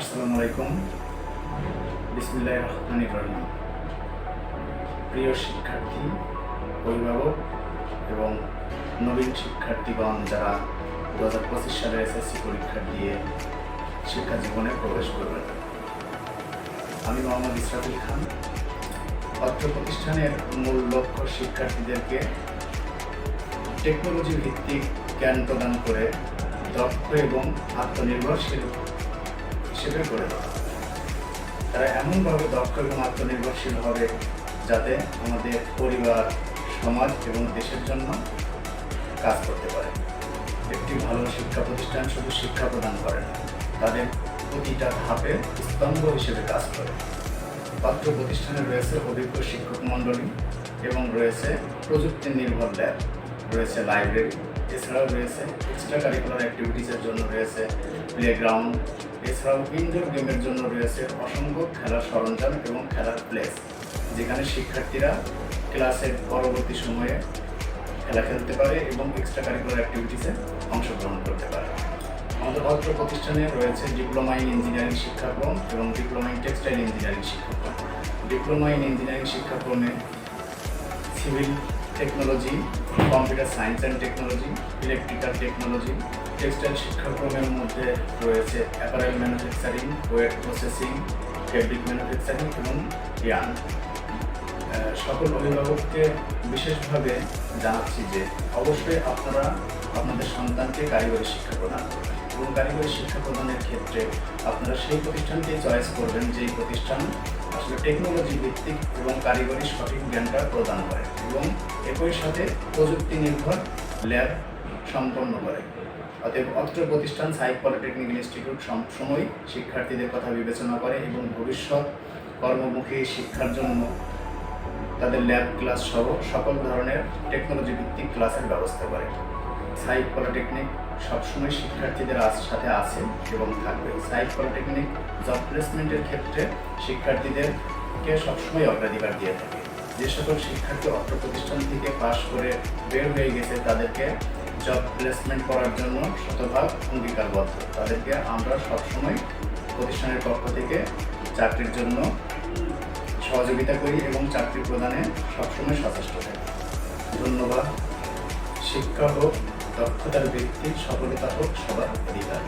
আসসালামু আলাইকুম। বিসমুল্লাহ রহমান রহিম। প্রিয় শিক্ষার্থী, অভিভাবক এবং নবীন শিক্ষার্থীগণ যারা দু হাজার পঁচিশ সালে এসএসসি পরীক্ষা দিয়ে শিক্ষা জীবনে প্রবেশ করবেন। আমি মোহাম্মদ ইসরাফুল খান। অত্র প্রতিষ্ঠানের মূল লক্ষ্য শিক্ষার্থীদেরকে টেকনোলজি ভিত্তিক জ্ঞান প্রদান করে দক্ষ এবং আত্মনির্ভরশীল হিসেবে গড়ে তোলা তারা এমনভাবে দক্ষ এবং আত্মনির্ভরশীল হবে যাতে আমাদের পরিবার, সমাজ এবং দেশের জন্য কাজ করতে পারে। একটি ভালো শিক্ষা প্রতিষ্ঠান শুধু শিক্ষা প্রদান করে না, তাদের প্রতিটা ধাপে স্তম্ভ হিসেবে কাজ করে। পাত্র প্রতিষ্ঠানে রয়েছে অভিজ্ঞ শিক্ষক মণ্ডলী এবং রয়েছে প্রযুক্তি নির্ভর ল্যাব, রয়েছে লাইব্রেরি, এছাড়াও রয়েছে এক্সট্রা কারিকুলার অ্যাক্টিভিটিসের জন্য রয়েছে প্লেগ্রাউন্ড এছাড়াও ইনডোর গেমের জন্য রয়েছে অসংখ্য খেলার সরঞ্জাম এবং খেলার প্লেস যেখানে শিক্ষার্থীরা ক্লাসের পরবর্তী সময়ে খেলা খেলতে পারে এবং এক্সট্রা কারিকুলার অ্যাক্টিভিটিসে অংশগ্রহণ করতে পারে। আমাদের অত্র প্রতিষ্ঠানে রয়েছে ডিপ্লোমা ইন ইঞ্জিনিয়ারিং শিক্ষাক্রম এবং ডিপ্লোমা ইন টেক্সটাইল ইঞ্জিনিয়ারিং শিক্ষাক্রম। Diploma in engineering শিক্ষাক্রমে civil technology computer science and technology, electrical technology, textile শিক্ষাক্রমের মধ্যে রয়েছে apparel manufacturing wet processing, fabric manufacturing এবং ইয়ান। সকল অভিভাবককে বিশেষভাবে জানাচ্ছি যে অবশ্যই আপনারা আপনাদের সন্তানকে কারিগরি শিক্ষা প্রদান করবেন এবং কারিগরি শিক্ষা প্রদানের ক্ষেত্রে আপনারা সেই প্রতিষ্ঠানকে চয়েস করবেন যেই প্রতিষ্ঠান আসলে টেকনোলজি ভিত্তিক এবং কারিগরি সঠিক জ্ঞানটা প্রদান করে এবং একই সাথে প্রযুক্তি নির্ভর ল্যাব সম্পন্ন করে। অতএব অত্র প্রতিষ্ঠান সাইক পলিটেকনিক ইনস্টিটিউট সবসময় শিক্ষার্থীদের কথা বিবেচনা করে এবং ভবিষ্যৎ কর্মমুখী শিক্ষার জন্য তাদের ল্যাব ক্লাস সহ সকল ধরনের টেকনোলজি ভিত্তিক ক্লাসের ব্যবস্থা করে। সাইক পলিটেকনিক সবসময় শিক্ষার্থীদের সাথে আছে এবং থাকবে। সাইক পলিটেকনিক জব প্লেসমেন্টের ক্ষেত্রে শিক্ষার্থীদেরকে সবসময় অগ্রাধিকার দিয়ে থাকে। যে সকল শিক্ষার্থী অর্থ প্রতিষ্ঠান থেকে পাশ করে বের হয়ে গেছে, তাদেরকে জব প্লেসমেন্ট করার জন্য শতভাগ অঙ্গীকারবদ্ধ। তাদেরকে আমরা সবসময় প্রতিষ্ঠানের পক্ষ থেকে চাকরির জন্য সহযোগিতা করি এবং চাকরি প্রদানে সবসময় সচেষ্ট থাকি। ধন্যবাদ। শিক্ষা হোক দক্ষতার ভিত্তি সফলতা হোক সবার অধিকার